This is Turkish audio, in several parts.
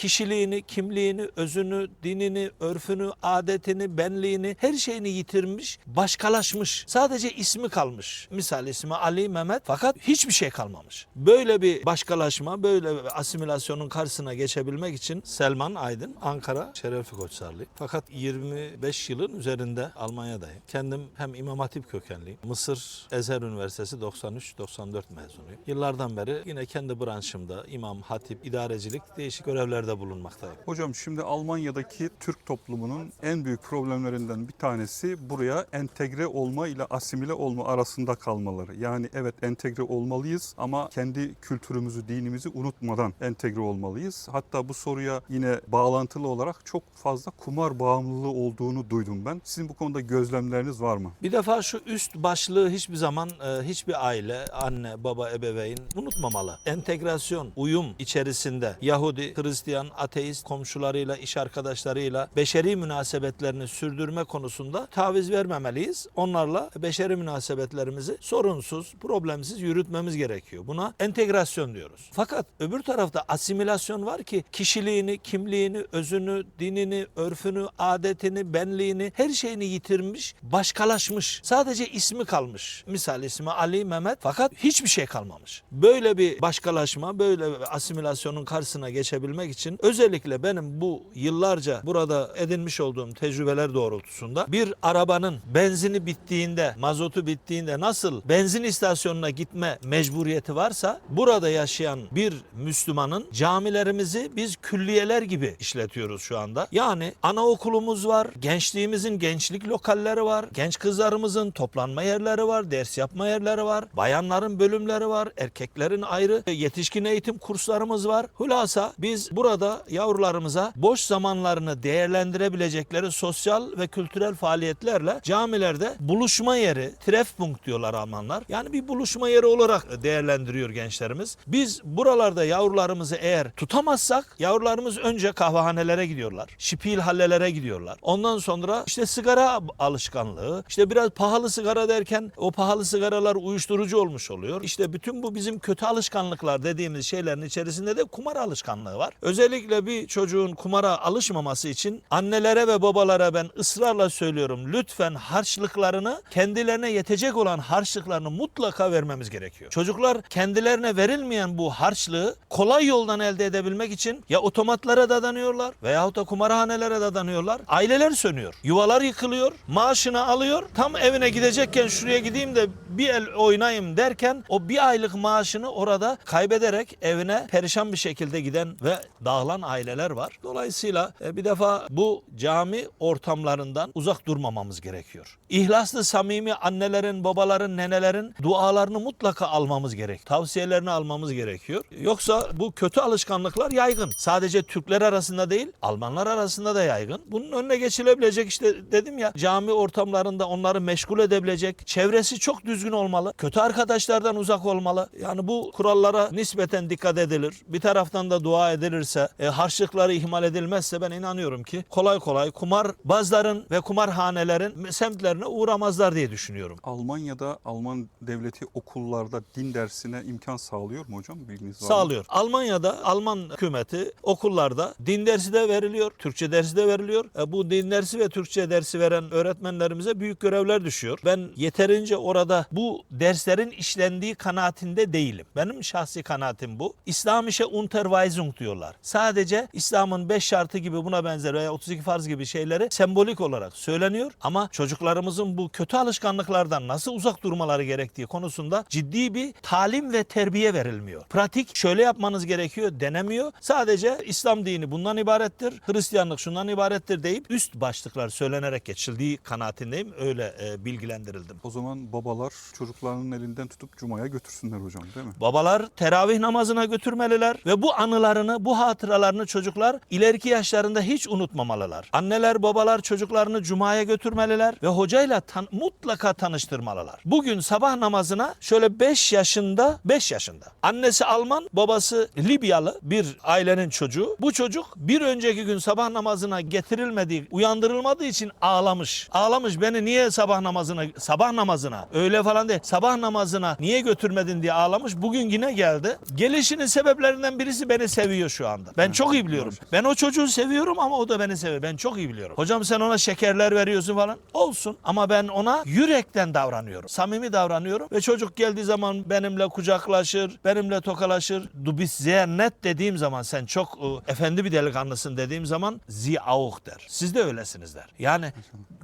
kişiliğini, kimliğini, özünü, dinini, örfünü, adetini, benliğini, her şeyini yitirmiş, başkalaşmış. Sadece ismi kalmış. Misal ismi Ali Mehmet fakat hiçbir şey kalmamış. Böyle bir başkalaşma, böyle bir asimilasyonun karşısına geçebilmek için Selman Aydın, Ankara Şerefli Koçsarlı. Fakat 25 yılın üzerinde Almanya'dayım. Kendim hem İmam Hatip kökenliyim. Mısır Ezher Üniversitesi 93-94 mezunuyum. Yıllardan beri yine kendi branşımda imam, hatip, idarecilik değişik görevlerde bulunmaktayım. Hocam şimdi Almanya'daki Türk toplumunun en büyük problemlerinden bir tanesi buraya entegre olma ile asimile olma arasında kalmaları. Yani evet entegre olmalıyız ama kendi kültürümüzü, dinimizi unutmadan entegre olmalıyız. Hatta bu soruya yine bağlantılı olarak çok fazla kumar bağımlılığı olduğunu duydum ben. Sizin bu konuda gözlemleriniz var mı? Bir defa şu üst başlığı hiçbir zaman e, hiçbir aile, anne, baba, ebeveyn unutmamalı. Entegrasyon, uyum içerisinde Yahudi, Hristiyan, ateist komşularıyla, iş arkadaşlarıyla beşeri münasebetlerini sürdürme konusunda taviz vermemeliyiz. Onlarla beşeri münasebetlerimizi sorunsuz, problemsiz yürütmemiz gerekiyor. Buna entegrasyon diyoruz. Fakat öbür tarafta asimilasyon var ki kişiliğini, kimliğini, özünü, dinini, örfünü, adetini, benliğini, her şeyini yitirmiş, başkalaşmış. Sadece ismi kalmış. Misal ismi Ali Mehmet fakat hiçbir şey kalmamış. Böyle bir başkalaşma, böyle bir asimilasyonun karşısına geçebilmek için özellikle benim bu yıllarca burada edinmiş olduğum tecrübeler doğrultusunda bir arabanın benzini bittiğinde, mazotu bittiğinde nasıl benzin istasyonuna gitme mecburiyeti varsa burada yaşayan bir Müslümanın camilerimizi biz külliyeler gibi işletiyoruz şu anda. Yani anaokulumuz var, gençliğimizin gençlik lokalleri var, genç kızlarımızın toplanma yerleri var, ders yapma yerleri var, bayanların bölümleri var, erkeklerin ayrı yetişkin eğitim kurslarımız var. Hulasa biz burada yavrularımıza boş zamanlarını değerlendirebilecekleri sosyal ve kültürel faaliyetlerle camilerde buluşma yeri, treffpunkt diyorlar Almanlar. Yani bir buluşma yeri olarak değerlendiriyor gençlerimiz. Biz buralarda yavrularımızı eğer tutamazsak yavrularımız önce kahvehanelere gidiyorlar. Şipil hallelere gidiyorlar. Ondan sonra işte sigara alışkanlığı, işte biraz pahalı sigara derken o pahalı sigaralar uyuşturucu olmuş oluyor. İşte bütün bu bizim kötü alışkanlıklar dediğimiz şeylerin içerisinde de kumar alışkanlığı var. Özellikle bir çocuğun kumara alışmaması için annelere ve babalara ben ısrarla söylüyorum. Lütfen harçlıklarını kendilerine yetecek olan harçlıklarını mutlaka vermemiz gerekiyor. Çocuklar kendilerine verilmeyen bu harçlığı kolay yoldan elde edebilmek için ya otomatlara dadanıyorlar veyahut da kumarhanelere dadanıyorlar. Aileler sönüyor. Yuvalar yıkılıyor. Maaşını alıyor. Tam evine gidecekken şuraya gideyim de bir el oynayayım derken o bir aylık maaşını orada kaybederek evine perişan bir şekilde giden ve dağılan aileler var. Dolayısıyla e, bir defa bu cami ortamlarından uzak durmamamız gerekiyor. İhlaslı, samimi annelerin, babaların, nenelerin dualarını mutlaka almamız gerek. Tavsiyelerini almamız gerekiyor. Yoksa bu kötü alışkanlıklar yaygın. Sadece Türkler arasında değil, Almanlar arasında da yaygın. Bunun önüne geçilebilecek işte dedim ya cami ortamlarında onları meşgul edebilecek çevresi çok düzgün olmalı. Kötü arkadaşlardan uzak olmalı. Yani bu kurallara nispeten dikkat edilir. Bir taraftan da dua edilirse, e, harçlıkları ihmal edilmezse ben inanıyorum ki kolay kolay kumar bazların ve kumarhanelerin semtlerine uğramazlar diye düşünüyorum. Almanya'da Alman devleti okullarda din dersine imkan sağlıyor mu hocam? Bilginiz var mı? Sağlıyor. Almanya'da Alman hükümeti okullarda din dersi de veriliyor, Türkçe dersi de veriliyor. E, bu din dersi ve Türkçe dersi veren öğretmenlerimize büyük görevler düşüyor. Ben yeterince orada bu derslerin işlendiği kanaatinde değilim. Benim şahsi kanaatim bu. İslamische Unterweisung diyorlar. Sadece İslam'ın 5 şartı gibi buna benzer veya 32 farz gibi şeyleri sembolik olarak söyleniyor ama çocuklarımızın bu kötü alışkanlıklardan nasıl uzak durmaları gerektiği konusunda ciddi bir talim ve terbiye verilmiyor. Pratik şöyle yapmanız gerekiyor denemiyor. Sadece İslam dini bundan ibarettir, Hristiyanlık şundan ibarettir deyip üst başlıklar söylenerek geçildiği kanaatindeyim. Öyle e, bilgilendirildim. O zaman babalar çocuklarının elinden tutup cumaya götürsünler hocam değil mi? Babalar teravih namazına götürmeliler ve bu anılarını, bu hatıralarını çocuklar ileriki yaşlarında hiç unutmamalılar. Anneler, babalar çocuklarını cumaya götürmeliler ve hocayla tan- mutlaka tanıştırmalılar. Bugün sabah namazına şöyle 5 yaşında, 5 yaşında. Annesi Alman, babası Libyalı bir ailenin çocuğu. Bu çocuk bir önceki gün sabah namazına getirilmediği, uyandırılmadığı için ağlamış. Ağlamış beni niye sabah namazına, sabah namazına, öyle falan değil, sabah namazına niye götürmedin diye ağlamış. Bugün yine geldi. Gelişinin sebeplerinden birisi beni seviyor şu anda. Ben çok iyi biliyorum. Ben o çocuğu seviyorum ama o da beni seviyor. Ben çok iyi biliyorum. Hocam sen ona şekerler veriyorsun falan. Olsun ama ben ona yürekten davranıyorum. Samimi davranıyorum ve çocuk geldiği zaman benimle kucaklaşır, benimle tokalaşır. Du bist sehr net dediğim zaman sen çok e, efendi bir delikanlısın dediğim zaman sie auch der. Siz de öylesiniz der. Yani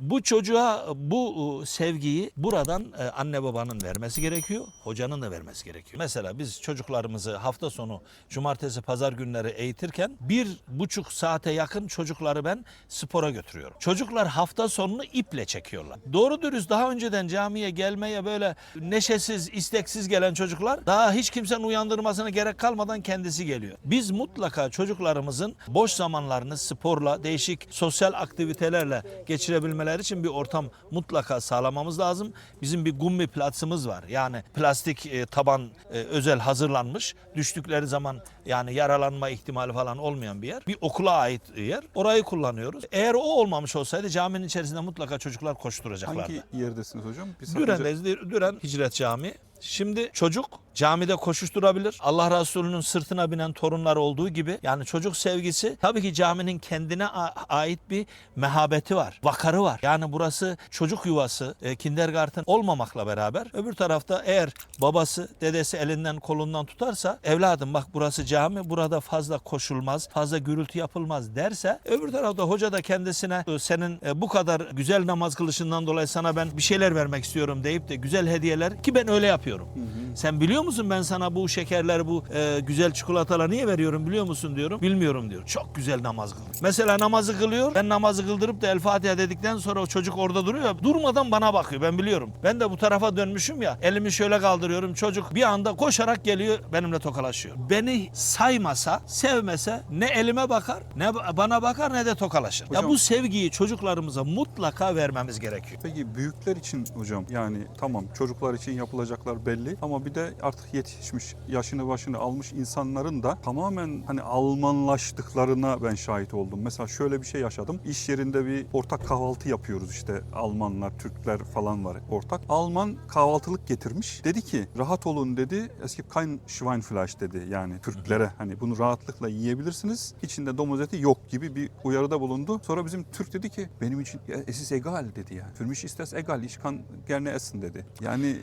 bu çocuğa bu e, sevgiyi buradan e, anne babanın vermesi gerekiyor. Hocanın da vermesi gerekiyor. Mesela biz çocuklarımızı hafta sonu cumartesi pazar günleri eğitirken bir buçuk saate yakın çocukları ben spora götürüyorum. Çocuklar hafta sonunu iple çekiyorlar. Doğru dürüst daha önceden camiye gelmeye böyle neşesiz, isteksiz gelen çocuklar daha hiç kimsenin uyandırmasına gerek kalmadan kendisi geliyor. Biz mutlaka çocuklarımızın boş zamanlarını sporla, değişik sosyal aktivitelerle geçirebilmeleri için bir ortam mutlaka sağlamamız lazım. Bizim bir gummi platsımız var. Yani plastik e, taban e, özel hazırlanmış. Düştükleri zaman yani yaralanma ihtimali falan olmayan bir yer. Bir okula ait yer. Orayı kullanıyoruz. Eğer o olmamış olsaydı caminin içerisinde mutlaka çocuklar koşturacaklardı. Hangi yerdesiniz hocam? Bir Düren'deyiz. Düren Hicret Camii. Şimdi çocuk camide koşuşturabilir. Allah Resulü'nün sırtına binen torunlar olduğu gibi yani çocuk sevgisi tabii ki caminin kendine ait bir mehabeti var. Vakarı var. Yani burası çocuk yuvası, e, kindergarten olmamakla beraber öbür tarafta eğer babası, dedesi elinden kolundan tutarsa evladım bak burası cami, burada fazla koşulmaz, fazla gürültü yapılmaz derse öbür tarafta hoca da kendisine e, senin e, bu kadar güzel namaz kılışından dolayı sana ben bir şeyler vermek istiyorum deyip de güzel hediyeler ki ben öyle yapıyorum. Sen biliyor musun ben sana bu şekerler, bu e, güzel çikolatalar niye veriyorum biliyor musun diyorum. Bilmiyorum diyor. Çok güzel namaz kılıyor. Mesela namazı kılıyor. Ben namazı kıldırıp da El Fatiha dedikten sonra o çocuk orada duruyor. ya, Durmadan bana bakıyor. Ben biliyorum. Ben de bu tarafa dönmüşüm ya. Elimi şöyle kaldırıyorum. Çocuk bir anda koşarak geliyor. Benimle tokalaşıyor. Beni saymasa, sevmese ne elime bakar, ne bana bakar ne de tokalaşır. Ya Hocam- bu sevgiyi çocuklarımıza mutlaka vermemiz gerekiyor. Peki büyükler için hocam yani tamam çocuklar için yapılacaklar belli ama bir de artık yetişmiş yaşını başını almış insanların da tamamen hani Almanlaştıklarına ben şahit oldum. Mesela şöyle bir şey yaşadım. İş yerinde bir ortak kahvaltı yapıyoruz işte Almanlar, Türkler falan var ortak. Alman kahvaltılık getirmiş. Dedi ki rahat olun dedi. Eski kein Schweinfleisch dedi yani Türklere hani bunu rahatlıkla yiyebilirsiniz. İçinde domuz eti yok gibi bir uyarıda bulundu. Sonra bizim Türk dedi ki benim için "Ya, es egal dedi yani. Für mich ist das egal. Ich kann gerne essen dedi. Yani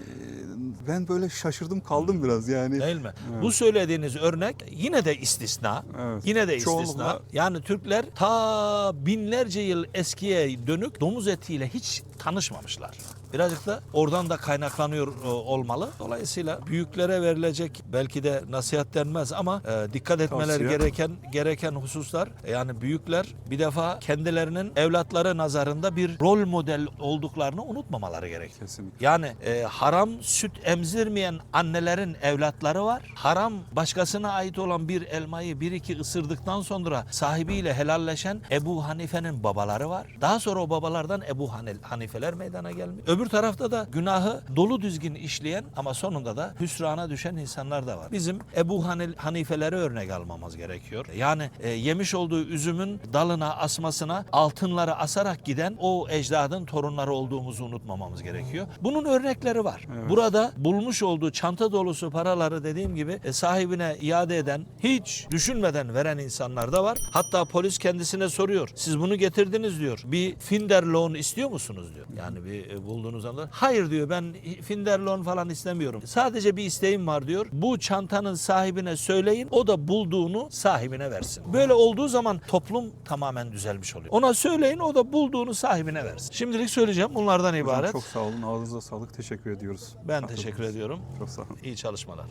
ben böyle şaşırdım kaldım biraz yani. Değil mi? Bu söylediğiniz örnek yine de istisna. Evet. Yine de Çoğunlukla- istisna. Yani Türkler ta binlerce yıl eskiye dönük domuz etiyle hiç tanışmamışlar. Birazcık da oradan da kaynaklanıyor e, olmalı. Dolayısıyla büyüklere verilecek belki de nasihat denmez ama e, dikkat etmeleri Tavsiye. gereken gereken hususlar e, yani büyükler bir defa kendilerinin evlatları nazarında bir rol model olduklarını unutmamaları gerekiyor. Kesinlikle. Yani e, haram süt emzirmeyen annelerin evlatları var. Haram başkasına ait olan bir elmayı bir iki ısırdıktan sonra sahibiyle helalleşen Ebu Hanife'nin babaları var. Daha sonra o babalardan Ebu Hani- Hanifeler meydana gelmiş. Öbür tarafta da günahı dolu düzgün işleyen ama sonunda da hüsrana düşen insanlar da var. Bizim Ebu Hani- Hanifeleri örnek almamız gerekiyor. Yani e, yemiş olduğu üzümün dalına asmasına altınları asarak giden o ecdadın torunları olduğumuzu unutmamamız gerekiyor. Bunun örnekleri var. Evet. Burada bulmuş olduğu çanta dolusu paraları dediğim gibi e, sahibine iade eden, hiç düşünmeden veren insanlar da var. Hatta polis kendisine soruyor. Siz bunu getirdiniz diyor. Bir Finderlohn istiyor musunuz diyor. Yani bir e, bulduğunuz anda. Hayır diyor ben Finderlohn falan istemiyorum. Sadece bir isteğim var diyor. Bu çantanın sahibine söyleyin. O da bulduğunu sahibine versin. Böyle olduğu zaman toplum tamamen düzelmiş oluyor. Ona söyleyin o da bulduğunu sahibine versin. Şimdilik söyleyeceğim bunlardan Hocam ibaret. çok sağ olun. Ağzınıza sağlık. Teşekkür ediyoruz. Ben Katıldınız. teşekkür ediyorum. Çok sağ olun. İyi çalışmalar.